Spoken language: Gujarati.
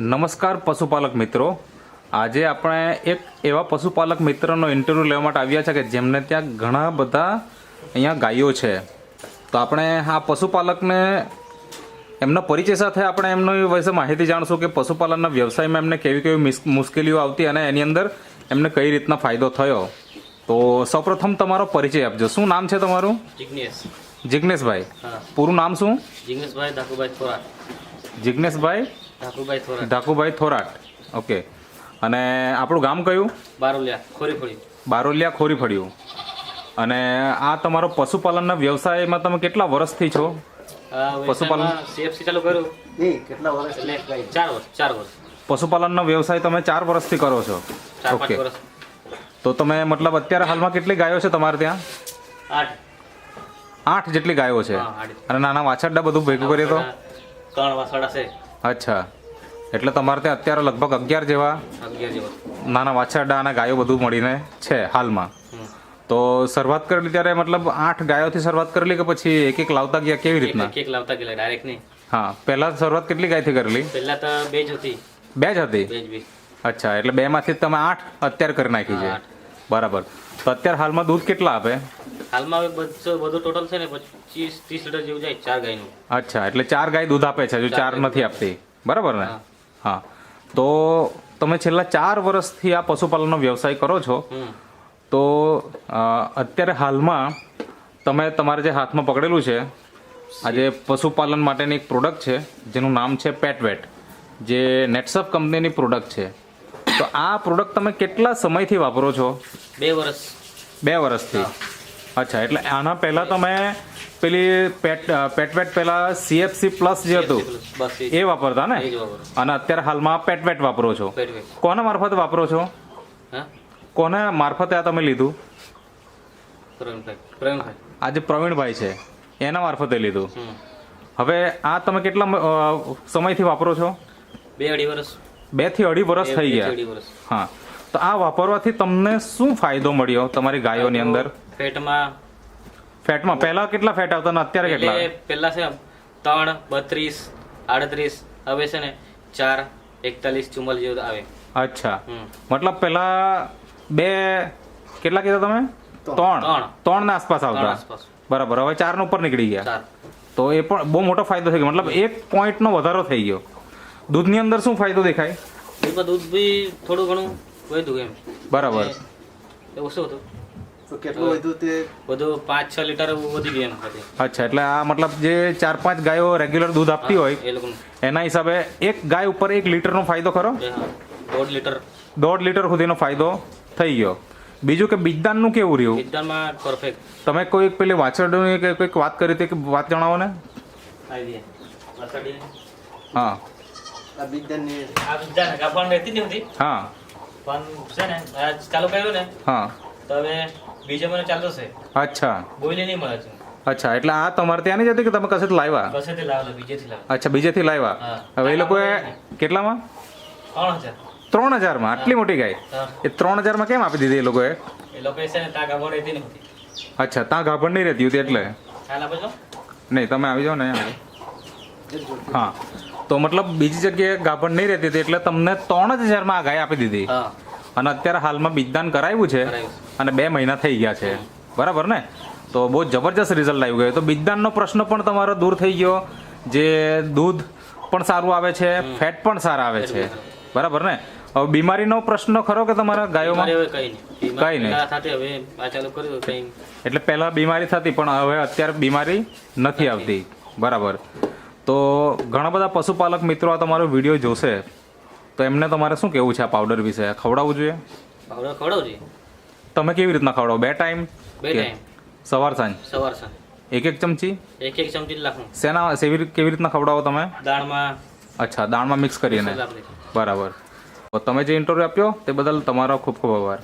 નમસ્કાર પશુપાલક મિત્રો. આજે આપણે એક એવા પશુપાલક મિત્રનો ઇન્ટરવ્યૂ લેવા માટે આવ્યા છે કે જેમને ત્યાં ઘણા બધા અહીંયા ગાયો છે. તો આપણે આ પશુપાલકને એમના પરિચય સાથે આપણે એમનો વિશે માહિતી જાણશું કે પશુપાલનના વ્યવસાયમાં એમને કેવી કેવી મુશ્કેલીઓ આવતી અને એની અંદર એમને કઈ રીતના ફાયદો થયો. તો સૌપ્રથમ તમારો પરિચય આપજો. શું નામ છે તમારું? જિગ્નેશ. જિગ્નેશભાઈ. પૂરું નામ શું? જિગ્નેશભાઈ થોરાટ જિગ્નેશભાઈ ધાકુભાઈ થોરાટ. ધાકુભાઈ થોરાટ. ઓકે. અને આપણું ગામ કયું? બારોલિયા ખોરી ફળી બારોલિયા ખોરીફળિયું. અને આ તમારો પશુપાલનના વ્યવસાયમાં તમે કેટલા વર્ષથી છો? પશુપાલન? સીએફસી ચાલુ કર્યું. એટલે ચાર વર્ષ ચાર વર્ષ. પશુપાલનનો વ્યવસાય તમે ચાર વર્ષથી કરો છો? ઓકે. તો તમે મતલબ અત્યારે હાલમાં કેટલી ગાયો છે તમારે ત્યાં? આઠ. આઠ જેટલી ગાયો છે? અને નાના વાછરડા બધું ભેગું કરીએ તો? ત્રણ વાછરડા છે. અચ્છા. એટલે તમારે ત્યાં અત્યારે લગભગ અગિયાર જેવા અગિયાર જેવો. નાના વાછરડા અને ગાયો બધું મળીને છે હાલમાં. તો શરૂઆત કરેલી ત્યારે મતલબ આઠ ગાયોથી શરૂઆત કરેલી કે પછી એક એક લાવતા ગયા કેવી રીતના? એક લાવતા ગયા ડાયરેક્ટ નહીં. હા પહેલા શરૂઆત કેટલી ગાયથી કરેલી? પહેલા તો બે જ હતી. બે જ હતી? અચ્છા એટલે બે માંથી તમે આઠ અત્યારે કરી નાખી છે? બરાબર. તો અત્યારે હાલમાં દૂધ કેટલા આપે? હાલમાં હવે બધું બધું ટોટલ છે ને પચીસ ત્રીસ લીટર જેવું જાય ચાર ગાયનું. અચ્છા એટલે ચાર ગાય દૂધ આપે છે જો ચાર નથી આપતી. બરાબર ને? હા. હા. તો તમે છેલ્લા ચાર વર્ષથી આ પશુપાલનનો વ્યવસાય કરો છો. તો અત્યારે હાલમાં તમે તમારે જે હાથમાં પકડેલું છે આજે પશુપાલન માટેની એક પ્રોડક્ટ છે જેનું નામ છે પેટવેટ જે નેટસપ કંપનીની પ્રોડક્ટ છે. તો આ પ્રોડક્ટ તમે કેટલા સમયથી વાપરો છો? બે વર્ષ. બે વર્ષથી. અચ્છા એટલે આના પહેલાં તમે પેલી પેટ પેટવેટ પહેલાં સીએફસી પ્લસ જે હતું એ વાપરતા ને? અને અત્યારે હાલમાં પેટવેટ વાપરો છો. કોના મારફતે વાપરો છો? કોને મારફતે આ તમે લીધું? આજે આ જે પ્રવીણભાઈ છે. એના મારફતે લીધું. હવે આ તમે કેટલા સમયથી વાપરો છો? બે અઢી વર્ષ બેથી અઢી વર્ષ થઈ ગયા. હા. તો આ વાપરવાથી તમને શું ફાયદો મળ્યો તમારી ગાયોની અંદર? ફેટમાં ફેટમાં? પહેલા કેટલા ફેટ આવતા ને અત્યારે કેટલા? પહેલા પેલા છે ત્રણ બત્રીસ આડત્રીસ હવે છે ને ચાર એકતાલીસ ચુમ્માલીસ જેવું આવે. અચ્છા. મતલબ પહેલા બે કેટલા કીધા તમે? ત્રણ. ત્રણ. ના આસપાસ આવતા? આસપાસ. બરાબર. હવે ચાર નો ઉપર નીકળી ગયા. તો એ પણ બહુ મોટો ફાયદો થઈ ગયો મતલબ એક પોઈન્ટ નો વધારો થઈ ગયો. દૂધની અંદર શું ફાયદો દેખાય? દૂધ બી થોડું ઘણું વધ્યું એમ. બરાબર. એ ઓછું હતું? તો કેટલું વધ્યું તે? બધું પાંચ છ લીટર વધી ગયું એમ અચ્છા એટલે આ મતલબ જે ચાર પાંચ ગાયો રેગ્યુલર દૂધ આપતી હોય એના હિસાબે એક ગાય ઉપર એક લીટરનો ફાયદો ખરો? દોઢ લીટર. દોઢ લીટર સુધીનો ફાયદો થઈ ગયો. બીજું કે બીજદાનનું કેવું રહ્યું? પરફેક્ટ તમે કોઈ પેલી વાછરડની કે કોઈક વાત કરી હતી કે વાત જણાવો ને? હા. આ ગાભણ રહેતી હા. પણ છે ને ચાલુ કર્યું ને હા. તો હવે બીજો મને ચાલતો છે અચ્છા. બોલી નહીં મળે છે. અચ્છા એટલે આ તમારે ત્યાંની જ હતી કે તમે કશેથી લાવ્યા? બીજેથી અચ્છા બીજેથી લાવ્યા? હવે એ લોકોએ કેટલામાં? ત્રણ હજાર. ત્રણ હજારમાં? આટલી મોટી ગાય? એ ત્રણ હજારમાં કેમ આપી દીધી એ લોકોએ? એ લોકો છે ને ત્યાં ગાભણ રહેતી અચ્છા ત્યાં ગાભણ નહીં રહેતી હતી એટલે? ખ્યાલ આપો છો? નહીં તમે આવી જાઓ ને હા. તો મતલબ બીજી જગ્યાએ ગાભણ નહીં રહેતી હતી એટલે તમને ત્રણ જ હજારમાં આ ગાય આપી દીધી. અને અત્યારે હાલમાં બીજદાન કરાવ્યું છે અને બે મહિના થઈ ગયા છે. બરાબર ને? તો બહુ જબરજસ્ત રિઝલ્ટ આવી ગયું. તો બીજદાનનો પ્રશ્ન પણ તમારો દૂર થઈ ગયો. જે દૂધ પણ સારું આવે છે ફેટ પણ સારા આવે છે. બરાબર. ને? હવે બીમારીનો પ્રશ્ન ખરો કે તમારા ગાયોમાં? કઈ નહીં. એટલે પહેલા બીમારી થતી પણ હવે અત્યારે બીમારી નથી. આવતી. બરાબર. તો ઘણા બધા પશુપાલક મિત્રો આ તમારો વીડિયો જોશે. તો એમને તમારે શું કહેવું છે આ પાવડર વિશે? ખવડાવવું જોઈએ? ભાવડા ખવડાવજે તમે કેવી રીતના ખવડાવો? બે ટાઈમ બે ટાઈમ સવાર સાંજ? સવાર સાંજ. એક એક ચમચી? એક એક ચમચી જ સેના સેવી કેવી રીતના ખવડાવો તમે? દાળમાં અચ્છા દાળમાં મિક્સ કરીને. બરાબર. તો તમે જે ઇન્ટરવ્યૂ આપ્યો તે બદલ તમારો ખૂબ ખૂબ આભાર.